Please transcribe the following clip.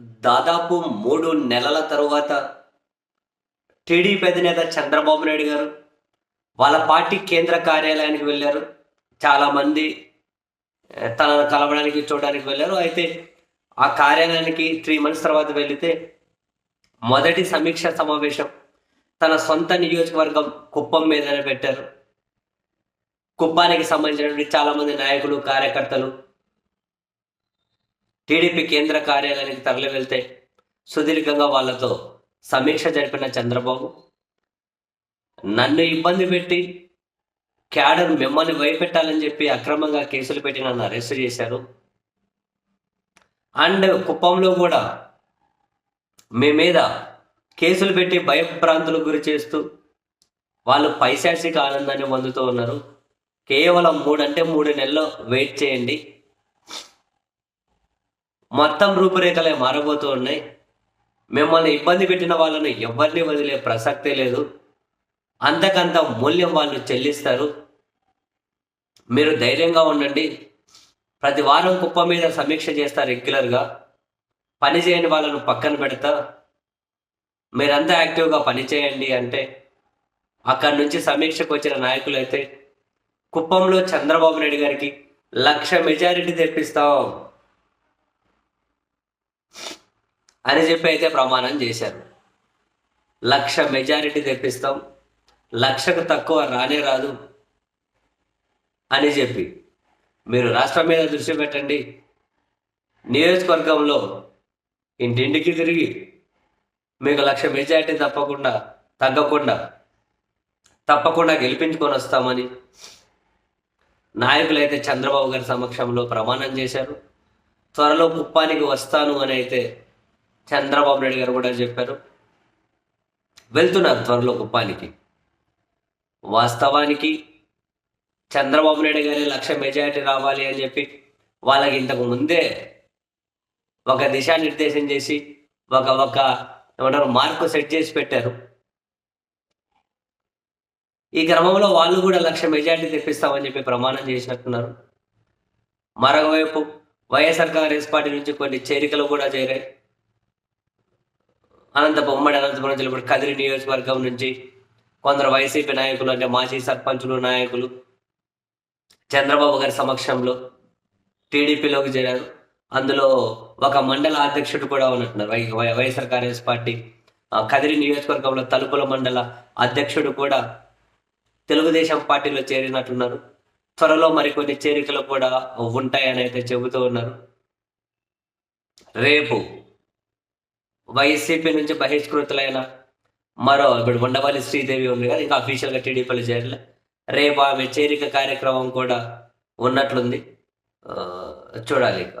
దాదాపు మూడు నెలల తరువాత టీడీపీ అధినేత చంద్రబాబు నాయుడు గారు వాళ్ళ పార్టీ కేంద్ర కార్యాలయానికి వెళ్ళారు. చాలామంది తనను కలవడానికి చూడడానికి వెళ్ళారు. అయితే ఆ కార్యాలయానికి త్రీ మంత్స్ తర్వాత వెళితే మొదటి సమీక్ష సమావేశం తన సొంత నియోజకవర్గం కుప్పం మీదనే పెట్టారు. కుప్పానికి సంబంధించినటువంటి చాలామంది నాయకులు కార్యకర్తలు టీడీపీ కేంద్ర కార్యాలయానికి తరలి వెళ్తే సుదీర్ఘంగా వాళ్ళతో సమీక్ష జరిపిన చంద్రబాబు నన్ను ఇబ్బంది పెట్టి క్యాడర్ మిమ్మల్ని భయపెట్టాలని చెప్పి అక్రమంగా కేసులు పెట్టి నన్ను అరెస్ట్ చేశారు. అండ్ కుప్పంలో కూడా మీ మీద కేసులు పెట్టి భయభ్రాంతులకు గురి చేస్తూ వాళ్ళు పైశాసిక ఆనందాన్ని పొందుతూ ఉన్నారు. కేవలం మూడు అంటే మూడు నెలల్లో వెయిట్ చేయండి. మొత్తం రూపురేఖలే మారబోతూ ఉన్నాయి. మిమ్మల్ని ఇబ్బంది పెట్టిన వాళ్ళని ఎవరిని వదిలే ప్రసక్తే లేదు. అంతకంత మూల్యం వాళ్ళు చెల్లిస్తారు. మీరు ధైర్యంగా ఉండండి. ప్రతి వారం కుప్ప మీద సమీక్ష చేస్తా రెగ్యులర్గా. పని చేయని వాళ్ళను పక్కన పెడతా. మీరంతా యాక్టివ్గా పని చేయండి అంటే అక్కడి నుంచి సమీక్షకు వచ్చిన నాయకులైతే కుప్పంలో చంద్రబాబు నాయుడు గారికి లక్ష మెజారిటీ తెప్పిస్తాం. అని చెప్పి అయితే ప్రమాణం చేశారు. లక్ష మెజారిటీ తెప్పిస్తాం లక్షకు తక్కువ రానే రాదు అని చెప్పి. మీరు రాష్ట్రం మీద దృష్టి పెట్టండి. నియోజకవర్గంలో ఇంటింటికి తిరిగి మీకు లక్ష మెజారిటీ తప్పకుండా తగ్గకుండా తప్పకుండా గెలిపించుకొని వస్తామని నాయకులైతే చంద్రబాబు గారి సమక్షంలో ప్రమాణం చేశారు. త్వరలో కుప్పానికి వస్తాను అని అయితే చంద్రబాబు నాయుడు గారు కూడా చెప్పారు. వెళ్తున్నారు త్వరలో కుప్పానికి. వాస్తవానికి చంద్రబాబు నాయుడు గారి లక్ష మెజారిటీ రావాలి అని చెప్పి వాళ్ళకి ఇంతకు ముందే ఒక దిశానిర్దేశం చేసి ఒక ఒక ఏమంటారు మార్కు సెట్ చేసి పెట్టారు. ఈ క్రమంలో వాళ్ళు కూడా లక్ష మెజార్టీ తెప్పిస్తామని చెప్పి ప్రమాణం చేసినట్టున్నారు. మరొకవైపు వైఎస్ఆర్ కాంగ్రెస్ పార్టీ నుంచి కొన్ని చేరికలు కూడా చేరాయి. అనంతపురం ఉమ్మడి అనంతపురం జిల్లా ఇప్పుడు కదిరి నియోజకవర్గం నుంచి కొందరు వైసీపీ నాయకులు అంటే మాజీ సర్పంచులు నాయకులు చంద్రబాబు గారి సమక్షంలో టీడీపీలోకి చేరారు. అందులో ఒక మండల అధ్యక్షుడు కూడా ఉన్నట్టున్నారు. Y Y- YSR Congress party ఆ, కదిరి నియోజకవర్గంలో తలుపుల మండల అధ్యక్షుడు కూడా తెలుగుదేశం పార్టీలో చేరినట్టున్నారు. త్వరలో మరికొన్ని చేరికలు కూడా ఉంటాయని అయితే చెబుతూ ఉన్నారు. రేపు వైసీపీ నుంచి బహిష్కృతులైన మరో ఇప్పుడు ఉండవల్లి శ్రీదేవి ఉంది కదా ఇంకా అఫీషియల్గా టీడీపీలో చేరలే రేపు ఆమె చేరిక కార్యక్రమం కూడా ఉన్నట్లుంది. చూడాలి ఇక.